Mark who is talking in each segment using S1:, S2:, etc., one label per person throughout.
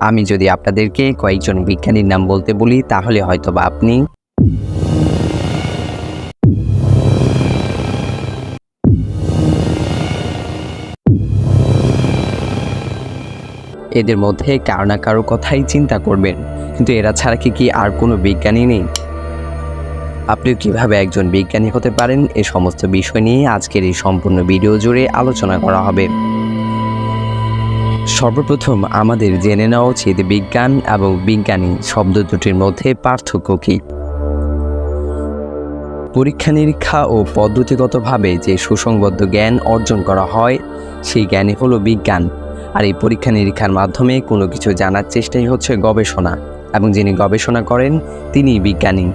S1: আমি যদি আপনাদেরকে কয়েকজন বিজ্ঞানীর নাম বলতে বলি, তাহলে হয়তো বা আপনি এদের মধ্যে কারও না কারও কথাই চিন্তা করবেন। কিন্তু এরা ছাড়া কি কি আর কোনো বিজ্ঞানী নেই? আপনি কীভাবে একজন বিজ্ঞানী হতে পারেন? এ সমস্ত বিষয় নিয়ে আজকের এই সম্পূর্ণ ভিডিও জুড়ে আলোচনা করা হবে। সর্বপ্রথম আমাদের জেনে নেওয়া উচিত বিজ্ঞান এবং বিজ্ঞানী শব্দ দুটির মধ্যে পার্থক্য কী? পরীক্ষা নিরীক্ষা ও পদ্ধতিগতভাবে যে সুসংবদ্ধ জ্ঞান অর্জন করা হয়, সেই জ্ঞানই হলো বিজ্ঞান। আর এই পরীক্ষা নিরীক্ষার মাধ্যমে কোনো কিছু জানার চেষ্টাই হচ্ছে গবেষণা এবং যিনি গবেষণা করেন, তিনি বিজ্ঞানী।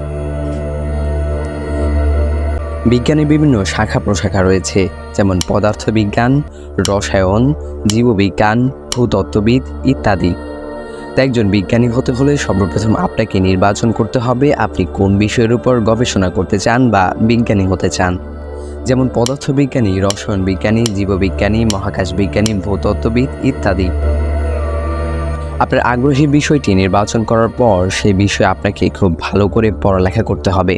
S1: বিজ্ঞানের বিভিন্ন শাখা প্রশাখা রয়েছে, যেমন পদার্থবিজ্ঞান, রসায়ন, জীববিজ্ঞান ভূতত্ত্ববিদ ইত্যাদি। তাই একজন বিজ্ঞানী হতে হলে সর্বপ্রথম আপনাকে নির্বাচন করতে হবে আপনি কোন বিষয়ের উপর গবেষণা করতে চান বা বিজ্ঞানী হতে চান। যেমন পদার্থবিজ্ঞানী, রসায়ন বিজ্ঞানী, জীববিজ্ঞানী, মহাকাশ বিজ্ঞানী ভূতত্ত্ববিদ ইত্যাদি। আপনার আগ্রহী বিষয়টি নির্বাচন করার পর সেই বিষয়ে আপনাকে খুব ভালো করে পড়ালেখা করতে হবে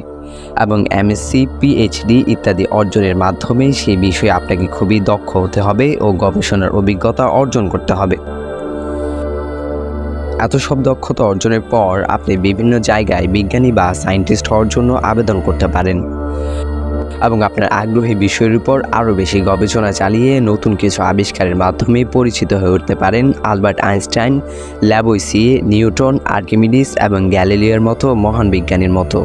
S1: এবং এমএসসি পিএইচডি ইত্যাদি অর্জনের মাধ্যমে সেই বিষয়ে আপনাকে খুবই দক্ষ হতে হবে ও গবেষণার অভিজ্ঞতা অর্জন করতে হবে। এত সব দক্ষতা অর্জনের পর আপনি বিভিন্ন জায়গায় বিজ্ঞানী বা সায়েন্টিস্ট হওয়ার জন্য আবেদন করতে পারেন। এবং আপনার আগ্রহী বিষয়ের উপর আরও বেশি গবেষণা চালিয়ে নতুন কিছু আবিষ্কারের মাধ্যমে পরিচিত হয়ে উঠতে পারেন আলবার্ট আইনস্টাইন ল্যাবোইসি নিউটন, আর্কিমিডিস এবং গ্যালিলিয়ার মতো মহান বিজ্ঞানীর মতো।